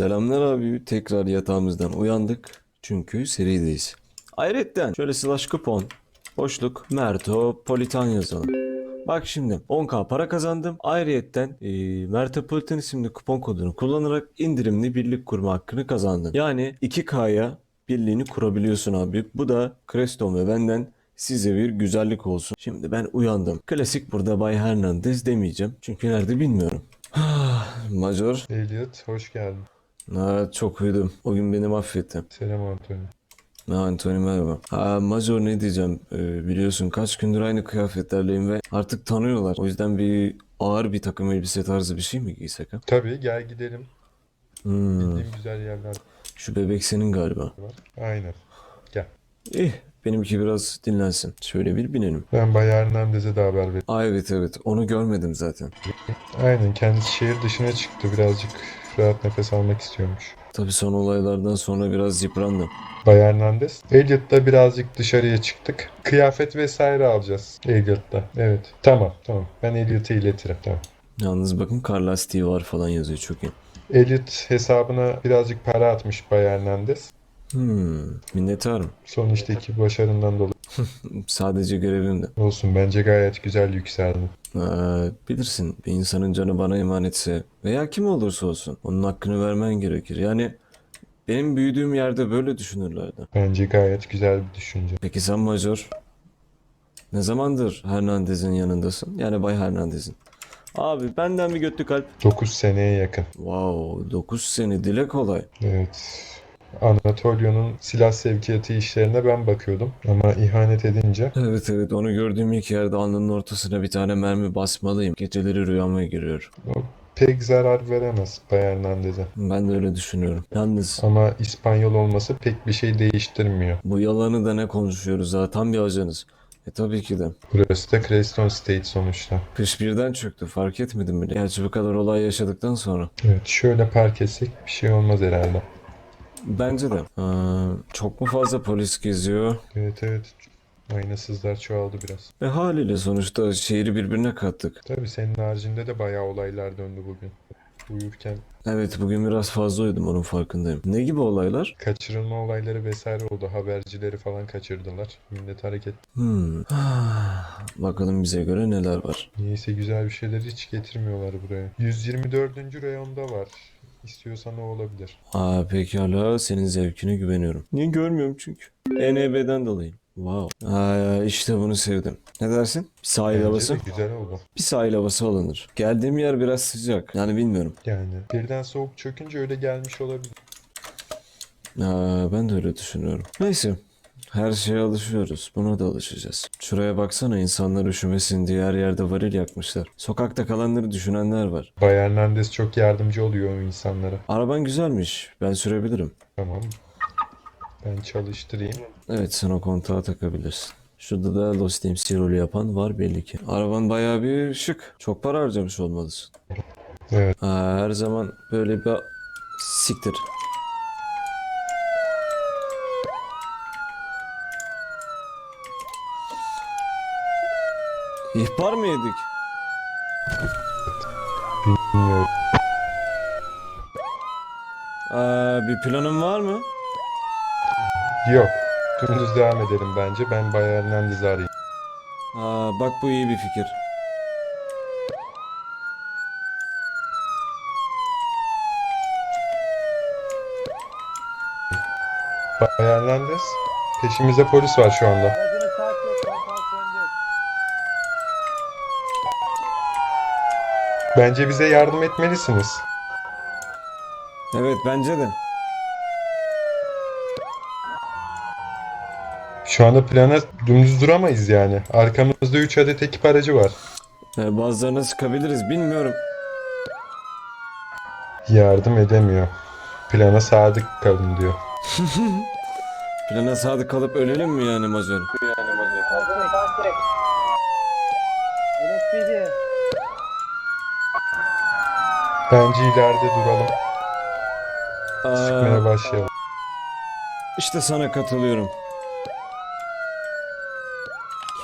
Selamlar abi. Tekrar yatağımızdan uyandık. Çünkü serideyiz. Ayrıca şöyle slash kupon, boşluk, Merto, Politan yazalım. Bak şimdi 10k para kazandım. Ayrıyetten e, Mertopolitan isimli kupon kodunu kullanarak indirimli birlik kurma hakkını kazandın. Yani 2k'ya birliğini kurabiliyorsun abi. Bu da Creston ve benden size bir güzellik olsun. Şimdi ben uyandım. Klasik burada Bay Hernandez demeyeceğim. Çünkü nerede bilmiyorum. Major. Elliot hoş geldin. Ha, çok uyudum. O gün beni mahvettin. Selam Antonio. Ha, Anthony merhaba. Ha, Major ne diyeceğim? Ee, biliyorsun kaç gündür aynı kıyafetlerleyim ve artık tanıyorlar. O yüzden bir ağır bir takım elbise tarzı bir şey mi giysek ha? Tabii gel gidelim. Hmm, Bildiğim güzel yerler şu bebek senin galiba. var. Aynen. Gel. İh, benimki biraz dinlensin. Şöyle bir binelim. Ben Bay Hernandez'e de haber verdim. Aa evet evet onu görmedim zaten. Aynen kendisi şehir dışına çıktı. Birazcık rahat nefes almak istiyormuş. Tabii son olaylardan sonra biraz yıprandım. Bay Hernandez. Elliot'la birazcık dışarıya çıktık. Kıyafet vesaire alacağız Elliot'la. Evet. Tamam tamam. Ben Elliot'a iletirim. Tamam. Yalnız bakın kar lastiği var falan yazıyor çok iyi. Elliot hesabına birazcık para atmış Bay Hernandez. Hmm, minnettarım. Son işteki başarından dolayı. Sadece görevimdi. Olsun bence gayet güzel yükseldin. Ee, bilirsin bir insanın canı bana emanetse veya kim olursa olsun onun hakkını vermen gerekir. Yani benim büyüdüğüm yerde böyle düşünürlerdi. Bence gayet güzel bir düşünce. Peki sen Major ne zamandır Hernandez'in yanındasın? Yani Bay Hernandez'in. Abi benden bir götlü kalp. 9 seneye yakın. Wow 9 sene dile kolay. Evet. Anatolio'nun silah sevkiyatı işlerine ben bakıyordum. Ama ihanet edince Evet evet onu gördüğüm ilk yerde alnının ortasına bir tane mermi basmalıyım. Geceleri rüyama giriyor. o pek zarar veremez Bay Hernandez'e. Ben de öyle düşünüyorum. Yalnız Ama İspanyol olması pek bir şey değiştirmiyor. bu yalanı da ne konuşuyoruz ha tam bir ajanız. E tabii ki de. Burası da Creston State sonuçta. Kış birden çöktü fark etmedim bile. Gerçi bu kadar olay yaşadıktan sonra. Evet şöyle park etsek bir şey olmaz herhalde. Bence de. Aa, çok mu fazla polis geziyor? Evet evet. Aynasızlar çoğaldı biraz. E haliyle sonuçta şehri birbirine kattık. Tabii senin haricinde de bayağı olaylar döndü bugün. Uyurken Evet bugün biraz fazla uyudum onun farkındayım. Ne gibi olaylar? kaçırılma olayları vesaire oldu. Habercileri falan kaçırdılar. Millet hareket. Hmm. Bakalım bize göre neler var. Niyeyse güzel bir şeyler hiç getirmiyorlar buraya. 124. reyonda var. İstiyorsan o olabilir. Aa pekala senin zevkine güveniyorum. Niye görmüyorum çünkü. ENB'den dolayı. Wow. Aa, işte bunu sevdim. Ne dersin? Bir sahil Bence havası. de güzel oldu. Bir sahil havası alınır. Geldiğim yer biraz sıcak. Yani bilmiyorum. Yani birden soğuk çökünce öyle gelmiş olabilir. Aa, ben de öyle düşünüyorum. Neyse. Her şeye alışıyoruz. Buna da alışacağız. Şuraya baksana insanlar üşümesin diye her yerde varil yakmışlar. Sokakta kalanları düşünenler var. Bay Hernandez çok yardımcı oluyor o insanlara. Araban güzelmiş. Ben sürebilirim. Tamam. Ben çalıştırayım. Evet sen o kontağı takabilirsin. Şurada da Lost MC rolü yapan var belli ki. Araban bayağı bir şık. Çok para harcamış olmalısın. Evet. Aa, her zaman böyle bir siktir. İhbar mı yedik? Bilmiyorum. Aa, bir planın var mı? Yok. Dümdüz devam edelim bence. Ben Bay Hernandez'i arayayım. Aa, bak bu iyi bir fikir. Bay Hernandez. Peşimizde polis var şu anda. Bence bize yardım etmelisiniz. Evet bence de. Şu anda plana dümdüz duramayız yani. Arkamızda 3 adet ekip aracı var. Ee, bazılarına sıkabiliriz bilmiyorum. Yardım edemiyor. Plana sadık kalın diyor. Plana sadık kalıp ölelim mi yani Major? Hazır kalk direkt. Bence ileride duralım. Sıkmaya Aa, başlayalım. işte sana katılıyorum.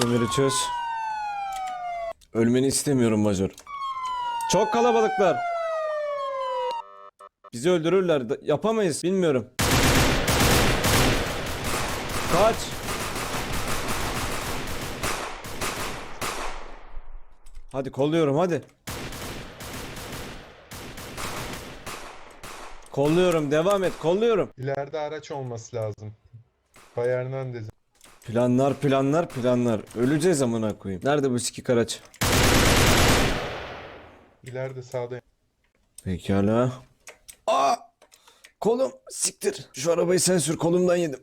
Kemeri çöz. Ölmeni istemiyorum Major. Çok kalabalıklar. Bizi öldürürler. Yapamayız. Bilmiyorum. Kaç. Hadi kolluyorum hadi. Kolluyorum devam et kolluyorum. İleride araç olması lazım. Bay Hernandez. Planlar planlar planlar. Öleceğiz amına koyayım. Nerede bu sikik araç? İleride sağda. Pekala. Aa! Kolum siktir. Şu arabayı sen sür kolumdan yedim.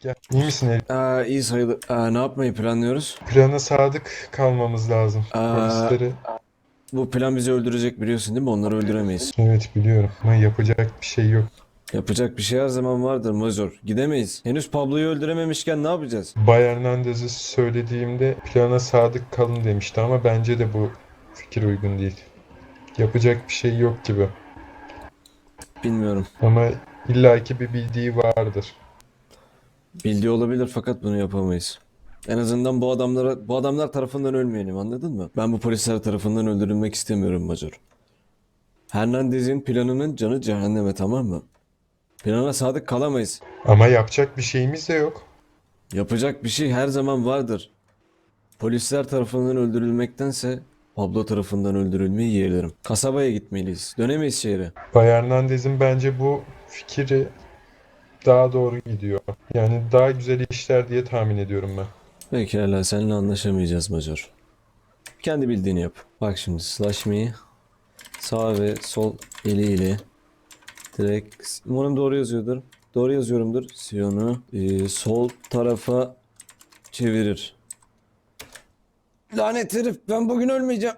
Gel. İyi misin Elliot? Aa, iyi sayılır. Aa, ne yapmayı planlıyoruz? Plana sadık kalmamız lazım. Aa. Polisleri. Bu plan bizi öldürecek biliyorsun değil mi? Onları öldüremeyiz. Evet biliyorum. Ama yapacak bir şey yok. Yapacak bir şey her zaman vardır Mazur. Gidemeyiz. Henüz Pablo'yu öldürememişken ne yapacağız? Bay Hernandez'e söylediğimde plana sadık kalın demişti ama bence de bu fikir uygun değil. Yapacak bir şey yok gibi. Bilmiyorum. Ama illaki bir bildiği vardır. Bildiği olabilir fakat bunu yapamayız. En azından bu adamlara, bu adamlar tarafından ölmeyelim anladın mı? Ben bu polisler tarafından öldürülmek istemiyorum Mazur. Hernandez'in planının canı cehenneme tamam mı? Plana sadık kalamayız. Ama yapacak bir şeyimiz de yok. Yapacak bir şey her zaman vardır. Polisler tarafından öldürülmektense Pablo tarafından öldürülmeyi yeğlerim. Kasabaya gitmeliyiz. Dönemeyiz şehre. Bay Hernandez'in bence bu fikri daha doğru gidiyor. Yani daha güzel işler diye tahmin ediyorum ben. Pekala seninle anlaşamayacağız Major. Kendi bildiğini yap. Bak şimdi slash me'yi sağ ve sol eliyle direkt umarım doğru yazıyordur. Doğru yazıyorumdur. Siyonu e, sol tarafa çevirir. Lanet herif ben bugün ölmeyeceğim.